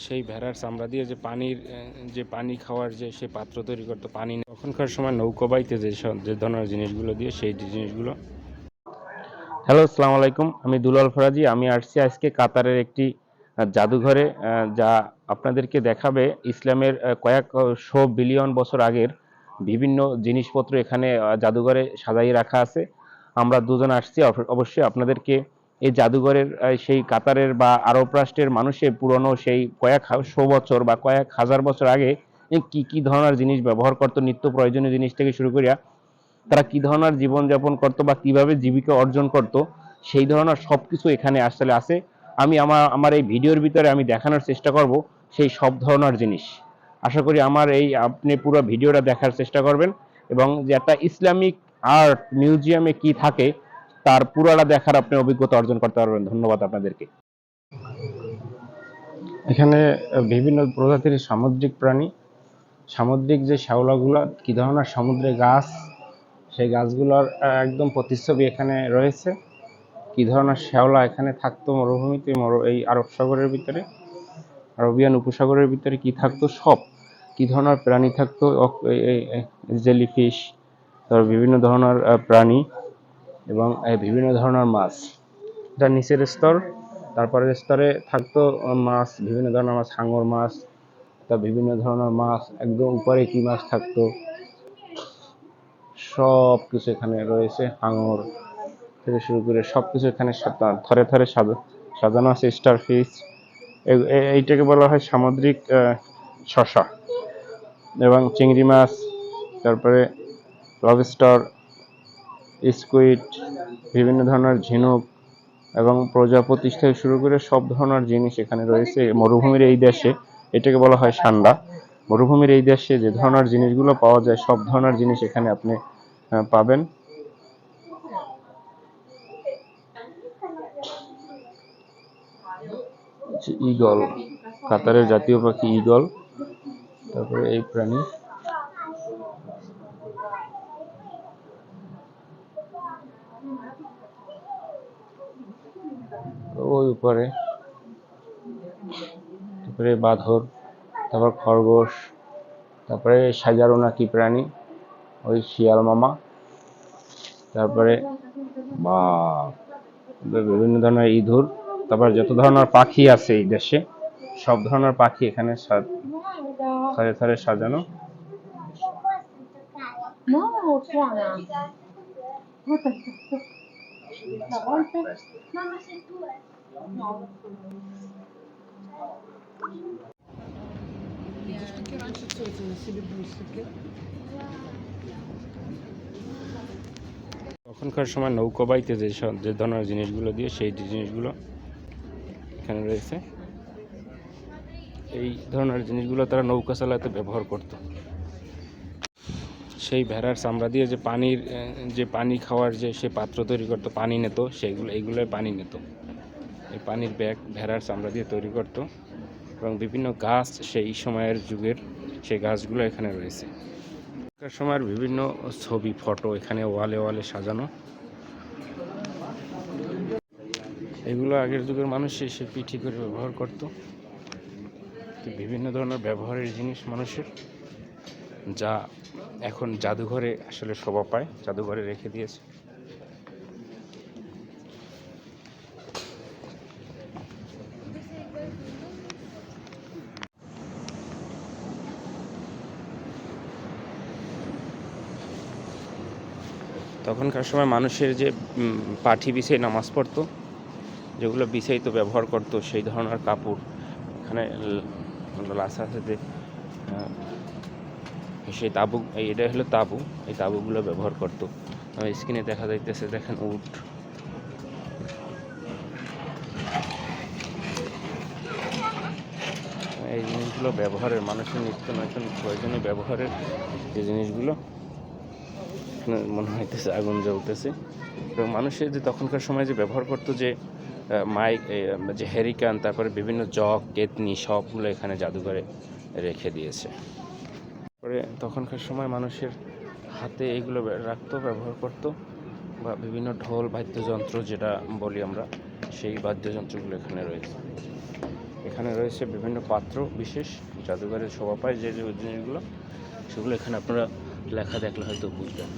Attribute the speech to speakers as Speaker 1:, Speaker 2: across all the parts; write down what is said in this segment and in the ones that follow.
Speaker 1: সেই ভেড়ার চামড়া দিয়ে যে পানির যে পানি খাওয়ার যে সে পাত্র তৈরি করতো, পানি। তখনকার সময় নৌকো বাইতে যে যে ধরনের জিনিসগুলো দিয়ে সেই জিনিসগুলো। হ্যালো, আসসালামু আলাইকুম। আমি দুলাল ফরাজি। আমি আসছি আজকে কাতারের একটি জাদুঘরে যা আপনাদেরকে দেখাবে ইসলামের কয়েক শো বিলিয়ন বছর আগের বিভিন্ন জিনিসপত্র এখানে জাদুঘরে সাজাই রাখা আছে। আমরা দুজন আসছি। অবশ্যই আপনাদেরকে এই জাদুঘরের সেই কাতারের বা আরব রাষ্ট্রের মানুষের পুরনো সেই কয়েক শো বছর বা কয়েক হাজার বছর আগে কি কি ধরনের জিনিস ব্যবহার করতো, নিত্য প্রয়োজনীয় জিনিস থেকে শুরু করিয়া, তারা কি ধরনের জীবনযাপন করতো বা কীভাবে জীবিকা অর্জন করত, সেই ধরনের সবকিছু এখানে আসলে আছে। আমি আমার আমার এই ভিডিওর ভিতরে আমি দেখানোর চেষ্টা করব সেই সব ধরনের জিনিস। আশা করি আমার এই আপনি পুরো ভিডিওটা দেখার চেষ্টা করবেন এবং যে একটা ইসলামিক আর্ট মিউজিয়ামে কি থাকে তার পুরোটা দেখার আপনি অভিজ্ঞতা অর্জন করতে পারবেন। ধন্যবাদ আপনাদেরকে। এখানে বিভিন্ন প্রজাতির সামুদ্রিক প্রাণী। সামুদ্রিক যে শ্যাওলাগুলো, কি ধরনের সমুদ্রে গাছ, সেই গাছগুলোর একদম প্রতিচ্ছবি এখানে রয়েছে। কি ধরনের শ্যাওলা এখানে থাকতো মরুভূমিতে, মরু, এই আরব সাগরের ভিতরে, আরবিয়ান উপসাগরের ভিতরে কি থাকতো? সব। কি ধরনের প্রাণী থাকতো? জেলিফিশ বিভিন্ন ধরনের প্রাণী। এবং বিভিন্ন ধরনের মাছ। এটা নিচের স্তর, তারপরের স্তরে থাকতো মাছ, বিভিন্ন ধরনের মাছ, হাঙর মাছ, তা বিভিন্ন ধরনের মাছ, একদম উপরে কি মাছ থাকতো সব কিছু এখানে রয়েছে, হাঙর থেকে শুরু করে সব কিছু এখানে থরে থরে সাজানো আছে, স্টার ফিশ এইটাকে বলা হয় সামুদ্রিক শশা এবং চিংড়ি মাছ, তারপরে লবস্টার স্কুইড, বিভিন্ন ধরনের ঝিনুক এবং প্রজাপতি থেকে শুরু করে সব ধরনের জিনিস এখানে রয়েছে। মরুভূমির এই দেশে এটাকে বলা হয় সান্ডা। মরুভূমির এই দেশে যে ধরনের জিনিসগুলো পাওয়া যায়, সব ধরনের জিনিস এখানে আপনি পাবেন। ঈগল, কাতারের জাতীয় পাখি ঈগল, তারপরে এই প্রাণী। ওই উপরে তারপরে বাঁদর তারপর খরগোশ, তারপরে সাজারো নাকি প্রাণী, ওই শিয়াল মামা, তারপরে বা বিভিন্ন ধরনের ইঁদুর, তারপর যত ধরনের পাখি আছে এই দেশে, সব ধরনের পাখি এখানে থরে থরে সাজানো
Speaker 2: No. La volpe? Mamma sei tu, eh? No.
Speaker 3: Такі раніше це носили бусики.
Speaker 1: তখনকার সময় নৌকো বাইতে যে সব যে ধরনের জিনিসগুলো দিয়ে সেই জিনিসগুলো এখানে রয়েছে এই ধরনের জিনিসগুলো তারা নৌকা চালাতে ব্যবহার করত সেই ভেড়ার চামড়া দিয়ে যে পানির যে পানি খাওয়ার যে সে পাত্র তৈরি করতো, পানি নিত, সেইগুলো, এইগুলোই পানি নিত। এই পানির ব্যাগ ভেড়ার চামড়া দিয়ে তৈরি করত এবং বিভিন্ন গাছ সেই সময়ের যুগের সেই গাছগুলো এখানে রয়েছে। এখনকার সময়ের বিভিন্ন ছবি, ফটো এখানে ওয়ালে ওয়ালে সাজানো। এগুলো আগের যুগের মানুষ এসে পিঠি করে ব্যবহার করত। বিভিন্ন ধরনের ব্যবহারের জিনিস মানুষের, যা এখন জাদুঘরে আসলে শোভা পায়, জাদুঘরে রেখে দিয়েছে। তখনকার সময় মানুষের যে পাঠি বিছিয়ে নামাজ পড়তো, যেগুলো বিছাইতো ব্যবহার করতো, সেই ধরনের কাপড়, এখানে লাসা আছে যে সেই তাবু এটা হলো তাবু। এই তাবুগুলো ব্যবহার করতো। স্ক্রিনে দেখা যাইতেছে, দেখেন উট। এই জিনিসগুলো ব্যবহারের, মানুষের নিত্য নতুন প্রয়োজনীয় ব্যবহারের যে জিনিসগুলো, মনে হইতেছে আগুন জ্বলতেছে। এবং মানুষের যে তখনকার সময় যে ব্যবহার করতো যে মাইক যে হেরিকান তারপরে বিভিন্ন জগ কেতনি, সবগুলো এখানে জাদুঘরে রেখে দিয়েছে। পরে তখনকার সময় মানুষের হাতে এগুলো রাখতো, ব্যবহার করতো বা বিভিন্ন ঢোল, বাদ্যযন্ত্র যেটা বলি আমরা, সেই বাদ্যযন্ত্রগুলো এখানে রয়েছে। এখানে রয়েছে বিভিন্ন পাত্র বিশেষ, জাদুঘরের শোভা পায় যে যে জিনিসগুলো, সেগুলো এখানে আপনারা লেখা দেখলে হয়তো বুঝবেন।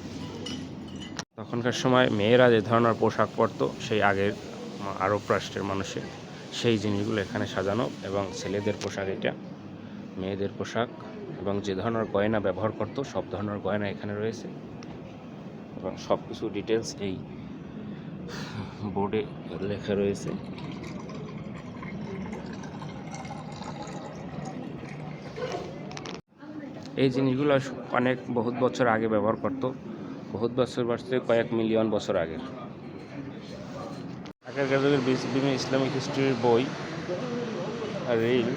Speaker 1: তখনকার সময় মেয়েরা যে ধরনের পোশাক পরতো, সেই আগের আরব রাষ্ট্রের মানুষের সেই জিনিসগুলো এখানে সাজানো এবং ছেলেদের পোশাক এটা, মেয়েদের পোশাক এবং যে ধরনের গয়না ব্যবহার করতো, সব ধরনের গয়না এখানে রয়েছে। এবং সব কিছু ডিটেলস এই বোর্ডে লেখা রয়েছে। এই জিনিসগুলো অনেক বহুত বছর আগে ব্যবহার করতো। বহুত বছর বছর কয়েক মিলিয়ন বছর আগে। যুগের বিস- বিভিন্ন ইসলামিক হিস্ট্রির বই আর রিল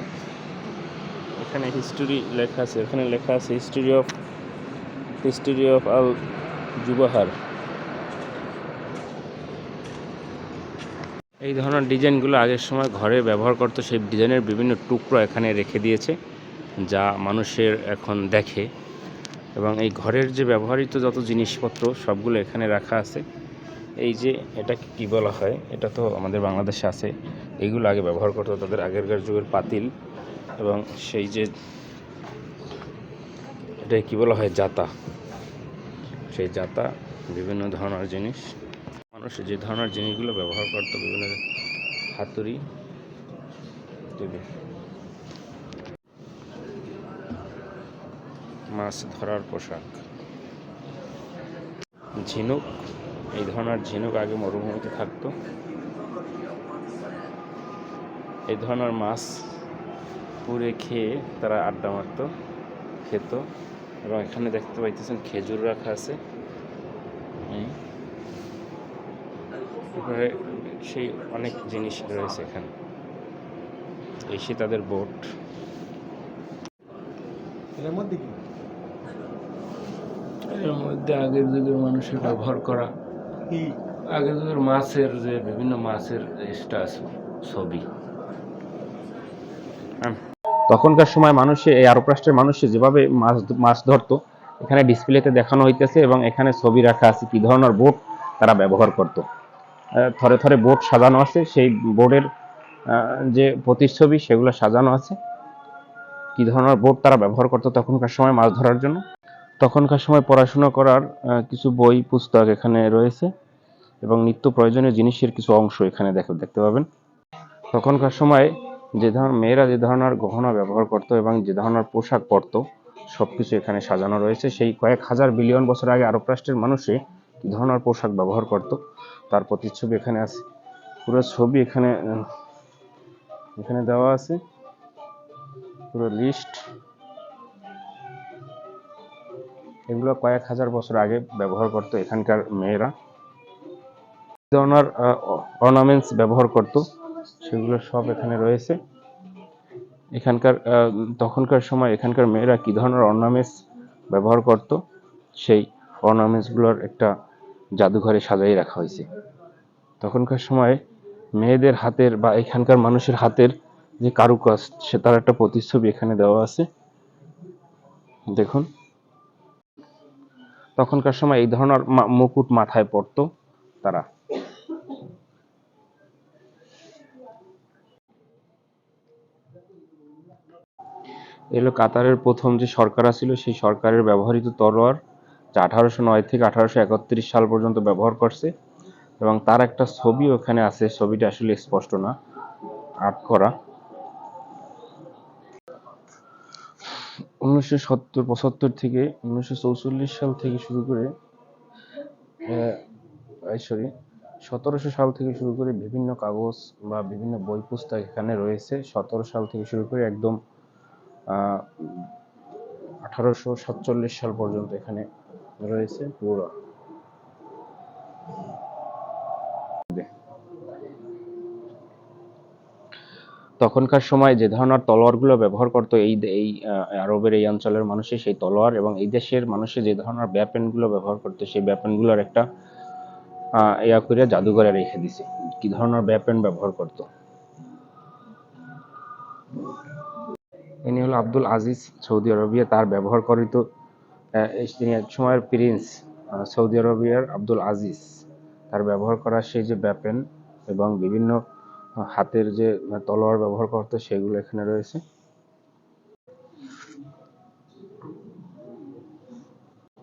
Speaker 1: এখানে হিস্টোরি লেখা আছে, এখানে লেখা আছে history of history of Al Zubarah এই ধরনের ডিজাইনগুলো আগের সময় ঘরে ব্যবহার করতো, সেই ডিজাইনের বিভিন্ন টুকরো এখানে রেখে দিয়েছে, যা মানুষের এখন দেখে। এবং এই ঘরের যে ব্যবহৃত যত জিনিসপত্র, সবগুলো এখানে রাখা আছে। এই যে এটা কি বলা হয়, এটা তো আমাদের বাংলাদেশে আছে। এইগুলো আগে ব্যবহার করতো তাদের আগেরকার যুগের পাতিল। এবং সেই যে এটা কী বলা হয় জাতা সেই জাতা বিভিন্ন ধরনের জিনিস। মানুষ যে ধরনের জিনিসগুলো ব্যবহার করতো, বিভিন্ন হাতুড়ি ইত্যাদি। মাছ ধরার পোশাক। ঝিনুক, এই ধরনের ঝিনুক আগে মরুভূমিতে থাকতো। এই ধরনের মাছ পুড়ে খেয়ে তারা আড্ডা মারতো খেত এবং এখানে দেখতে পাইতেছেন খেজুর রাখা আছে। সেই অনেক জিনিস রয়েছে এখানে। এই সে তাদের বোট।
Speaker 4: এটার মধ্যে কি?
Speaker 1: এর মধ্যে আগের যুগের মানুষের ব্যবহার করা।
Speaker 4: কি?
Speaker 1: আগের যুগের মাছের যে বিভিন্ন মাছের স্টাস ছবি। তখনকার সময় মানুষে, এই আরব রাষ্ট্রের মানুষে যেভাবে মাছ মাছ ধরতো, এখানে ডিসপ্লেতে দেখানো হইতেছে এবং এখানে ছবি রাখা আছে কি ধরনের বোট তারা ব্যবহার করত। থরে থরে বোট সাজানো আছে, সেই বোর্ডের যে প্রতিচ্ছবি সেগুলো সাজানো আছে। কি ধরনের বোট তারা ব্যবহার করতো তখনকার সময় মাছ ধরার জন্য। তখনকার সময় পড়াশোনা করার কিছু বই, পুস্তক এখানে রয়েছে এবং নিত্য প্রয়োজনীয় জিনিসের কিছু অংশ এখানে দেখো, দেখতে পাবেন। তখনকার সময় যে ধরনের মেয়েরা যে ধরনের গহনা ব্যবহার করতো এবং যে ধরনের পোশাক পরতো, সবকিছু এখানে সাজানো রয়েছে। সেই কয়েক হাজার বিলিয়ন বছর আগে আরব রাষ্ট্রের মানুষে কি ধরনের পোশাক ব্যবহার করত, তার প্রতিচ্ছবি এখানে আছে। পুরো ছবি এখানে এখানে দেওয়া আছে। পুরো লিস্ট এগুলো কয়েক হাজার বছর আগে ব্যবহার করতো এখানকার মেয়েরা। ধরনের অর্নামেন্টস ব্যবহার করতো। সেগুলো সব এখানে রয়েছে। এখানকার তখনকার সময় এখানকার মেয়েরা কি ধরনের অর্নামেন্টস ব্যবহার করত? সেই অর্নামেন্টসগুলোর একটা জাদুঘরে সাজাই রাখা হয়েছে। তখনকার সময় মেয়েদের হাতের বা এখানকার মানুষের হাতের যে কারুকাজ, সে তার একটা প্রতিচ্ছবি এখানে দেওয়া আছে। দেখুন। তখনকার সময় এই ধরনের মুকুট মাথায় পরতো তারা। এলো কাতারের প্রথম যে সরকার ছিল সেই সরকারের ব্যবহৃত তলোয়ার যা আঠারোশো নয় থেকে আঠারোশো একত্রিশ সাল পর্যন্ত ব্যবহার করছে। এবং তার একটা ছবি ওখানে আছে, ছবিটা আসলে স্পষ্ট না আর্ট করা। উনিশশো সত্তর, পঁচাত্তর থেকে, উনিশশো চৌচল্লিশ সাল থেকে শুরু করে সরি সতেরোশো সাল থেকে শুরু করে বিভিন্ন কাগজ বা বিভিন্ন বই পুস্তক এখানে রয়েছে। সতেরো সাল থেকে শুরু করে একদম আঠারোশো সাতচল্লিশ সাল পর্যন্ত এখানে রয়েছে পুরো। তখনকার সময় যে ধরনের তলোয়ারগুলো ব্যবহার করতো, এই এই আরবের এই অঞ্চলের মানুষে সেই তলোয়ার এবং এই দেশের মানুষে যে ধরনের ব্যাপেনগুলো ব্যবহার করতো, সেই ব্যাপেনগুলোর একটা ইয়া করে জাদুঘরে রেখে দিছে। কি ধরনের ব্যাপেন ব্যবহার করতো? ইনি হলো আব্দুল আজিজ, সৌদি আরবিয়া তার ব্যবহার করিত তিনি এক সময়ের প্রিন্স সৌদি আরবিয়ার আব্দুল আজিজ। তার ব্যবহার করা সেই যে ব্যাপেন এবং বিভিন্ন হাতের যে তলোয়ার ব্যবহার করতো সেগুলো এখানে রয়েছে।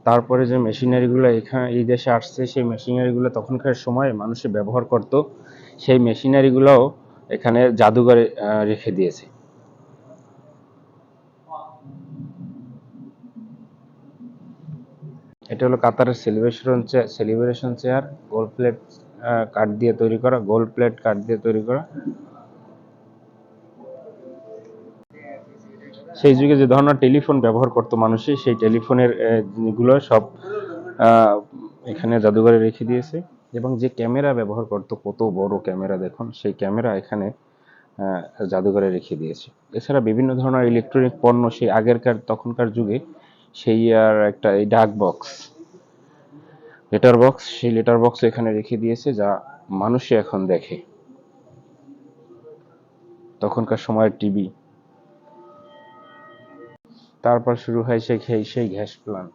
Speaker 1: তারপরে যে মেশিনারিগুলো এখানে, এই দেশে আসছে, সেই মেশিনারিগুলো তখনকার সময়ে মানুষে ব্যবহার করত। সেই মেশিনারিগুলোও এখানে জাদুঘরে রেখে দিয়েছে। এটা হলো কাতারের celebration celebration chair gold plate কাঠ দিয়ে তৈরি করা গোল্ড প্লেট কাঠ দিয়ে তৈরি করা। সেই যুগে যে ধরনের টেলিফোন ব্যবহার করতো মানুষে সেই টেলিফোনেরগুলো সব এখানে জাদুঘরে রেখে দিয়েছে। এবং যে ক্যামেরা ব্যবহার করতো, কত বড় ক্যামেরা দেখুন, সেই ক্যামেরা এখানে জাদুঘরে রেখে দিয়েছে। এছাড়া বিভিন্ন ধরনের ইলেকট্রনিক পণ্য সেই আগেরকার, তখনকার যুগে সেই আর একটা এই ডাক বক্স লেটার বক্স সেই লেটার বক্স এখানে রেখে দিয়েছে যা মানুষে এখন দেখে। তখনকার সময়ের টিভি তারপর শুরু হয় সেই সেই গ্যাস প্লান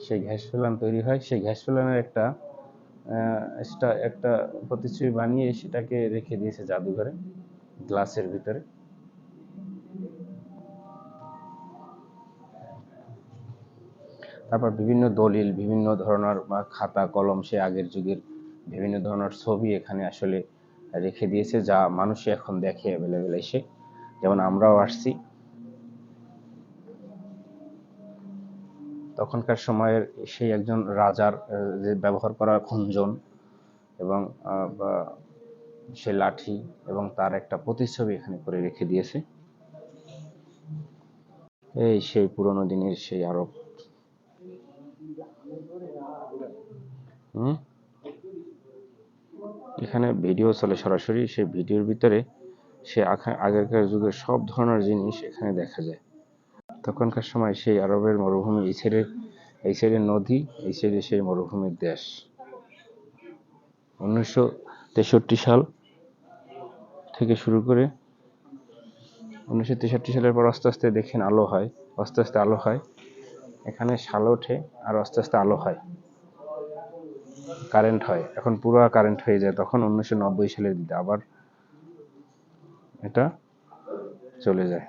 Speaker 1: সেই গ্যাস প্লান তৈরি হয়। সেই গ্যাস আহ, একটা একটা প্রতিচ্ছবি বানিয়ে সেটাকে রেখে দিয়েছে জাদুঘরে গ্লাসের ভিতরে। তারপর বিভিন্ন দলিল, বিভিন্ন ধরনের খাতা, কলম সে আগের যুগের বিভিন্ন ধরনের ছবি এখানে আসলে রেখে দিয়েছে যা মানুষে এখন দেখে অ্যাভেলেবেল এসে। যেমন আমরাও আসছি। তখনকার সময়ের সেই একজন রাজার যে ব্যবহার করা খঞ্জন এবং সে লাঠি এবং তার একটা প্রতিচ্ছবি এখানে করে রেখে দিয়েছে। এই সেই পুরোনো দিনের সেই আরব এখানে ভিডিও চলে সরাসরি, সেই ভিডিওর ভিতরে সে আগেকার যুগের সব ধরনের জিনিস এখানে দেখা যায়। তখনকার সময় সেই আরবের মরুভূমি, এই সাইডে এই সাইডে নদী, এই সাইডে সেই মরুভূমির দেশ। উনিশশো তেষট্টি সাল থেকে শুরু করে উনিশশো তেষট্টি সালের পর আস্তে আস্তে দেখেন আলো হয়, আস্তে আস্তে আলো হয়। এখানে শাল ওঠে আর আস্তে আস্তে আলো হয়। কারেন্ট হয়। এখন পুরো কারেন্ট হয়ে যায়, তখন উনিশশো নব্বই সালের দিকে আবার এটা চলে যায়।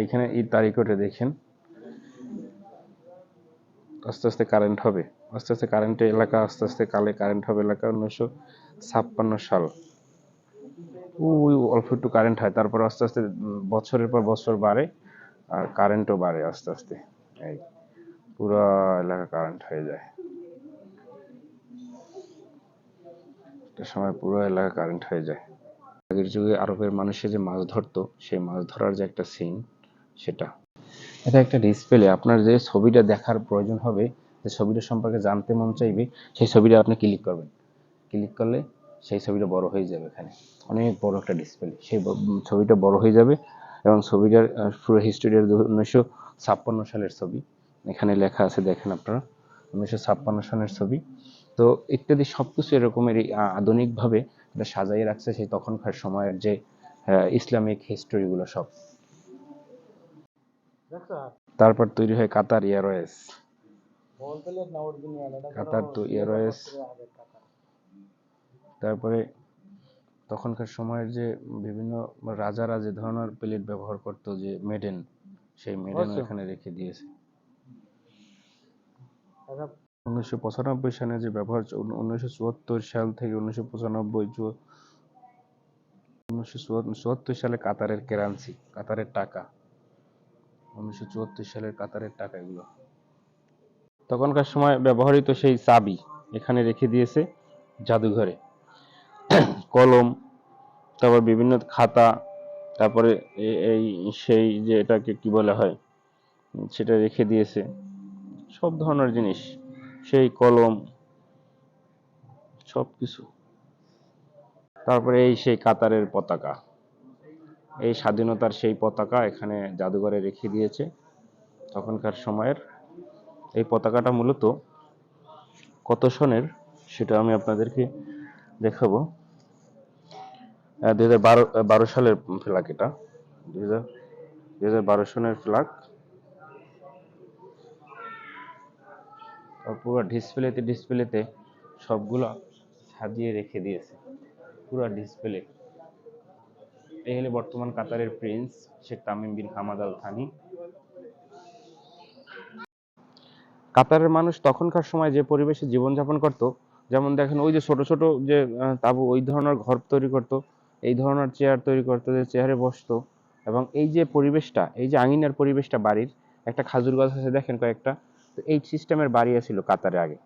Speaker 1: এইখানে এই তারিখটা দেখেন। আস্তে আস্তে কারেন্ট হবে। আস্তে আস্তে কারেন্টের এলাকা, আস্তে আস্তে কালে কারেন্ট হবে এলাকা উনিশশো ছাপ্পান্ন সাল। ওই অল্প একটু কারেন্ট হয়, তারপর আস্তে আস্তে বছরের পর বছর বাড়ে আর কারেন্টও বাড়ে আস্তে আস্তে। এই পুরো এলাকা কারেন্ট হয়ে যায়। একটা সময় পুরো এলাকা কারেন্ট হয়ে যায়। আগের যুগে আরবের মানুষে যে মাছ ধরতো, সেই মাছ ধরার যে একটা সিন সেটা। এটা একটা ডিসপ্লে আপনার যে ছবিটা দেখার প্রয়োজন হবে, যে ছবিটা সম্পর্কে জানতে মন চাইবে, সেই ছবিটা আপনি ক্লিক করবেন। ক্লিক করলে সেই ছবিটা বড় হয়ে যাবে এখানে। অনেক বড় একটা ডিসপ্লে সেই ছবিটা বড় হয়ে যাবে এবং ছবিটার পুরো হিস্টোরিয়ার উনিশশো ছাপ্পান্ন সালের ছবি। এখানে লেখা আছে, দেখেন আপনারা। উনিশশো ছাপ্পান্ন সালের ছবি। তো ইত্যাদি সবকিছু এরকমের আধুনিকভাবে এটা সাজাইয়ে রাখছে সেই তখনকার সময়ের যে ইসলামিক হিস্টোরিগুলো সব। তারপর তৈরি হয় কাতার এয়ারওয়েজ কাতার তো এয়ারওয়েজ তারপরে তখনকার সময়ের যে বিভিন্ন রাজারা যে ধরনের প্লেট ব্যবহার করতো যে মেডেন সেই মেডেন এখানে রেখে দিয়েছে। উনিশশো পঁচানব্বই সালে যে ব্যবহার উনিশশো চুয়াত্তর সাল থেকে উনিশশো পঁচানব্বই উনিশশো চুয়াত্তর সালে কাতারের কেরান্সি কাতারের টাকা। উনিশশো চুয়াত্তর সালের কাতারের টাকা এগুলো। তখনকার সময় ব্যবহৃত সেই চাবি এখানে রেখে দিয়েছে জাদুঘরে। কলম, তারপর বিভিন্ন খাতা, তারপরে এই সেই যে এটাকে কি বলা হয়, সেটা রেখে দিয়েছে। সব ধরনের জিনিস। সেই কলম সব কিছু তারপরে এই সেই কাতারের পতাকা। এই স্বাধীনতার সেই পতাকা এখানে জাদুঘরে রেখে দিয়েছে তখনকার সময়ের। এই পতাকাটা মূলত কত সনের সেটা আমি আপনাদেরকে দেখাবো। দুই হাজার বারো সালের ফ্ল্যাগ এটা। দুই হাজার হাজার বারো সনের ফ্ল্যাগ পুরো ডিসপ্লেতে ডিসপ্লেতে সবগুলো সাজিয়ে রেখে দিয়েছে। পুরো ডিসপ্লে এই হলো বর্তমান কাতারের prince Sheikh Tamim bin Hamad Al Thani কাতারের মানুষ তখনকার সময় যে পরিবেশে জীবনযাপন করত, যেমন দেখেন ওই যে ছোট ছোট যে তাঁবু, ওই ধরনের ঘর তৈরি করত, এই ধরনের চেয়ার তৈরি করতো, যে চেয়ারে বসতো, এবং এই যে পরিবেশটা, এই যে আঙিনার পরিবেশটা বাড়ির, একটা খাজুর গাছ আছে দেখেন কয়েকটা তো এই সিস্টেমের বাড়ি ছিল কাতারে আগে।